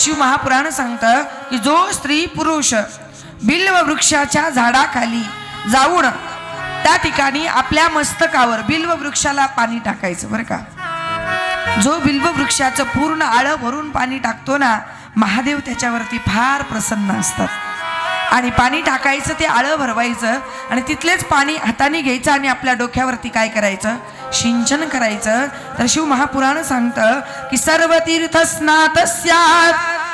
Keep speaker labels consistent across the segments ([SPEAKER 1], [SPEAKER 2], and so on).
[SPEAKER 1] शिव महापुराण सांगतं की जो स्त्री पुरुष बिल्व वृक्षाच्या झाडाखाली जाऊन त्या ठिकाणी आपल्या मस्तकावर बिल्व वृक्षाला पाणी टाकायचं बरं का? जो बिल्व वृक्षाचं पूर्ण आळं भरून पाणी टाकतो ना महादेव त्याच्यावरती फार प्रसन्न असतात. आणि पाणी टाकायचं ते आळं भरवायचं आणि तिथलेच पाणी हाताने घ्यायचं आणि आपल्या डोक्यावरती काय करायचं? सिंचन करायचं. तर शिव महापुराण सांगतं की सर्व तीर्थ स्नात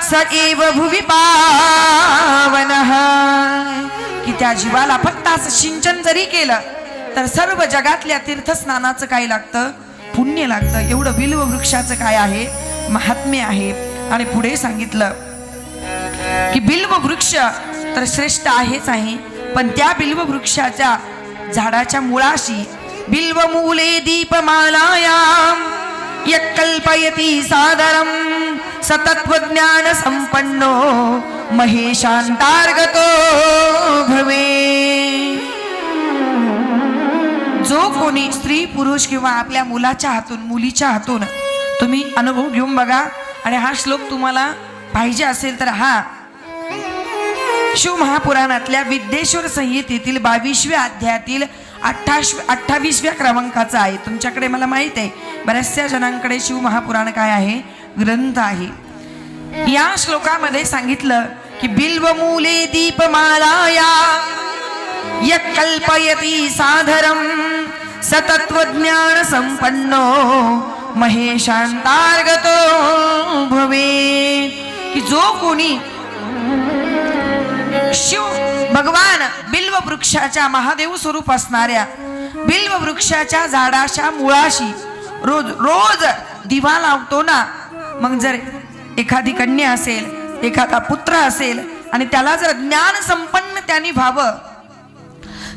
[SPEAKER 1] स एव भुवि पावन। की त्या जीवाला फक्त असं सिंचन जरी केलं तर सर्व जगातल्या तीर्थस्नानाचं काय लागतं? पुण्य लागतं. एवढं बिल्व वृक्षाचं काय आहे? महात्म्य आहे. आणि पुढे सांगितलं की बिल्व वृक्ष तर श्रेष्ठ आहेच आहे पण त्या बिल्व वृक्षाच्या झाडाच्या मुळाशी बिल्व मुले दीपमालायाम यक्कल्पयती सादरम सतत्वज्ञान संपन्नो महेशांतार्गतो भवे। जो कोणी स्त्री पुरुष किंवा आपल्या मुलाच्या हातून मुलीच्या हातून तुम्ही अनुभव घेऊन बघा आणि हा श्लोक तुम्हाला पाहिजे असेल तर हा. शिव महापुराणातल्या विद्येश्वर संहितेतील बावीसव्या अध्यायातील अठ्ठाश अठ्ठावीसव्या क्रमांकाचा आहे. तुमच्याकडे मला माहीत आहे बऱ्याचशा जणांकडे शिव महापुराण काय आहे? ग्रंथ आहे. या श्लोकामध्ये सांगितलं की बिल्वमूले दीपमालाया यक्कल्पयति साधरं सतत्वज्ञान संपन्नो महेशांतार्गतो भवे की जो कोणी शिव भगवान बिल्व वृक्षाच्या महादेव स्वरूप असणाऱ्या बिल्व वृक्षाच्या झाडाच्या मुळाशी रोज रोज दिवा लावतो ना मग जर एखादी कन्या असेल एखादा पुत्र असेल आणि त्याला जर ज्ञान संपन्न त्यांनी व्हावं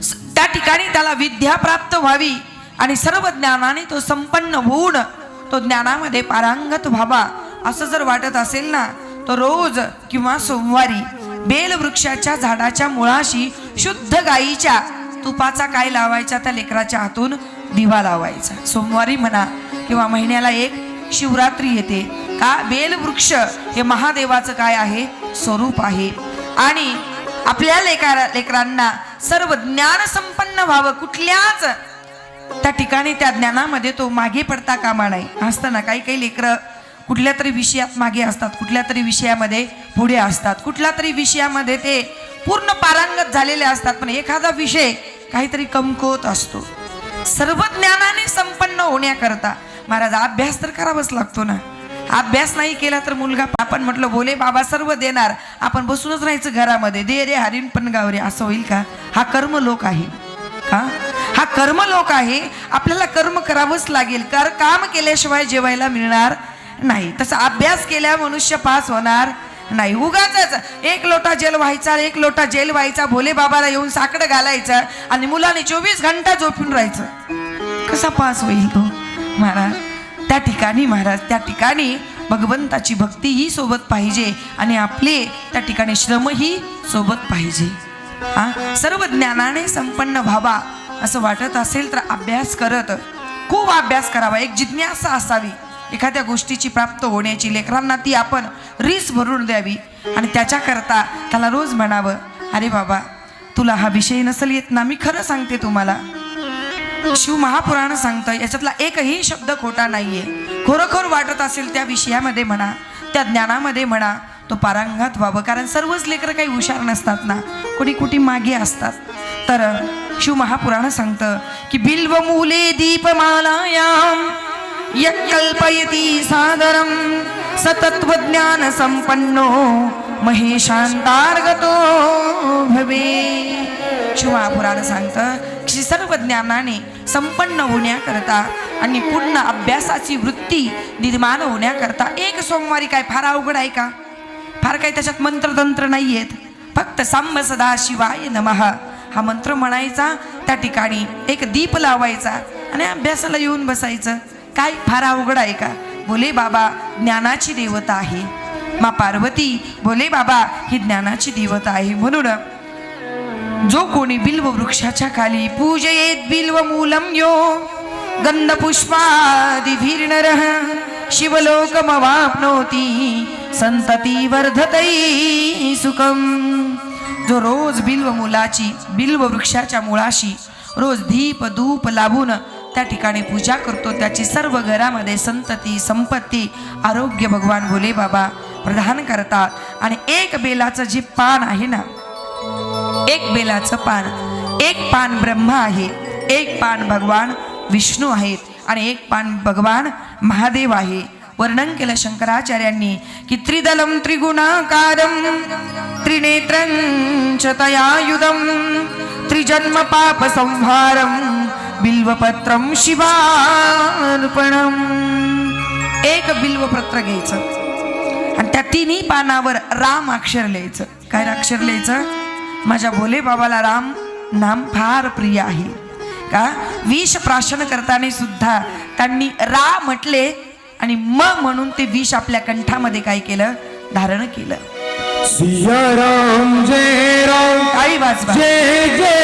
[SPEAKER 1] स- त्या ठिकाणी त्याला विद्या प्राप्त व्हावी आणि सर्व ज्ञानाने तो संपन्न होऊन तो ज्ञानामध्ये पारांगत व्हावा असं जर वाटत असेल ना तो रोज किंवा सोमवारी बेलवृक्षाच्या झाडाच्या मुळाशी शुद्ध गाईच्या तुपाचा काय लावायचा? त्या लेकराच्या हातून दिवा लावायचा. सोमवारी म्हणा किंवा महिन्याला एक शिवरात्री येते. का? बेलवृक्ष हे महादेवाचं काय आहे? स्वरूप आहे. आणि आपल्या लेकरा लेकरांना सर्व ज्ञान संपन्न व्हावं. कुठल्याच त्या ठिकाणी त्या ज्ञानामध्ये तो मागे पडता कामा नाही. असताना काही काही लेकरं कुठल्या तरी विषयात मागे असतात कुठल्या तरी विषयामध्ये पुढे असतात कुठल्या तरी विषयामध्ये ते पूर्ण पारंगत झालेले असतात पण एखादा विषय काहीतरी कमकुवत असतो. सर्व ज्ञानाने संपन्न होण्याकरता महाराज अभ्यास तर करावाच लागतो ना. अभ्यास नाही केला तर मुलगा आपण म्हटलं बोले बाबा सर्व देणार. आपण बसूनच राहायचं घरामध्ये. दे रे हरिण पण गाव रे. असं होईल का? हा कर्म लोक आहे. हा हा कर्म लोक आहे. आपल्याला कर्म करावंच लागेल. कर काम केल्याशिवाय जेवायला मिळणार नाही. तसा अभ्यास केल्या मनुष्य पास होणार नाही. उगाच एक लोटा जेल व्हायचा एक लोटा जेल व्हायचा भोले बाबाला येऊन साकडं घालायचं आणि मुलाने चोवीस घंटा झोपून राहायचं. कसा पास होईल तो? महाराज त्या ठिकाणी महाराज त्या ठिकाणी भगवंताची भक्ती ही सोबत पाहिजे आणि आपले त्या ठिकाणी श्रमही सोबत पाहिजे. हा? सर्व ज्ञानाने संपन्न व्हावा असं वाटत असेल तर अभ्यास करत खूप अभ्यास करावा. एक जिज्ञासा असावी. एखाद्या गोष्टीची प्राप्त होण्याची लेकरांना ती आपण रीस भरून द्यावी. आणि त्याच्याकरता त्याला रोज म्हणावं अरे बाबा तुला हा विषय नसेल येत ना मी खरं सांगते तुम्हाला. शिव महापुराण सांगतं याच्यातला एकही शब्द खोटा नाहीये. खरोखर वाटत असेल त्या विषयामध्ये म्हणा त्या ज्ञानामध्ये म्हणा तो पारंगात व्हावं. कारण सर्वच लेकरं काही हुशार नसतात ना कुणी कुठे मागे असतात. तर शिव महापुराण सांगतं की बिल्व मुले दीपमालायाम यत्कल्पयति सादरं सतत्वज्ञान संपन्नो महेशांतार्गतो भवे शिवपुराण सांगतं की सर्व ज्ञानाने संपन्न होण्याकरता आणि पूर्ण अभ्यासाची वृत्ती निर्माण होण्याकरता एक सोमवारी काय फार अवघड आहे का? फार काही त्याच्यात मंत्रतंत्र नाही आहेत फक्त सांब सदा शिवाय नमः. हा मंत्र म्हणायचा त्या ठिकाणी एक दीप लावायचा आणि अभ्यासाला येऊन बसायचं. काय फार अवघड आहे का? बोले बाबा ज्ञानाची देवता आहे. मा पार्वती बोले बाबा ही ज्ञानाची देवता आहे. म्हणून जो कोणी बिल्व वृक्षाच्या खाली पूजयेत बिल्व मूलम यो गंध पुष्पादिभिर्नर शिवलोकमवाप्नोती संतती वर्धतई सुखम। जो रोज बिल्व मुलाची बिल्व वृक्षाच्या मुळाशी रोज धीप धूप लाभून त्या ठिकाणी पूजा करतो. त्याची सर्व घरामध्ये संतती संपत्ती आरोग्य भगवान भोले बाबा प्रदान करतात. आणि एक बेलाचं जे पान आहे ना एक बेलाचं पान एक पान ब्रह्मा आहे एक पान भगवान विष्णू आहेत आणि एक पान भगवान महादेव आहे. वर्णन केलं शंकराचार्यांनी की त्रिदलम त्रिगुणाकारम त्रिनेत्रं च तयायुधम त्रिजन्म पाप संहारम बिल्वपत्रम शिवार्पणम. एक बिल्वपत्र घ्यायचं. आणि त्या तिन्ही पानावर राम अक्षर लिहायचं. काय अक्षर लिहायचं? माझ्या भोले बाबाला राम नाम फार प्रिय आहे. का? विष प्राशन करताना सुद्धा त्यांनी रा म्हटले आणि म म्हणून ते विष आपल्या कंठामध्ये काय केलं? धारण केलं.
[SPEAKER 2] सिया राम जय राम
[SPEAKER 1] काही वाजवा.
[SPEAKER 2] जय जय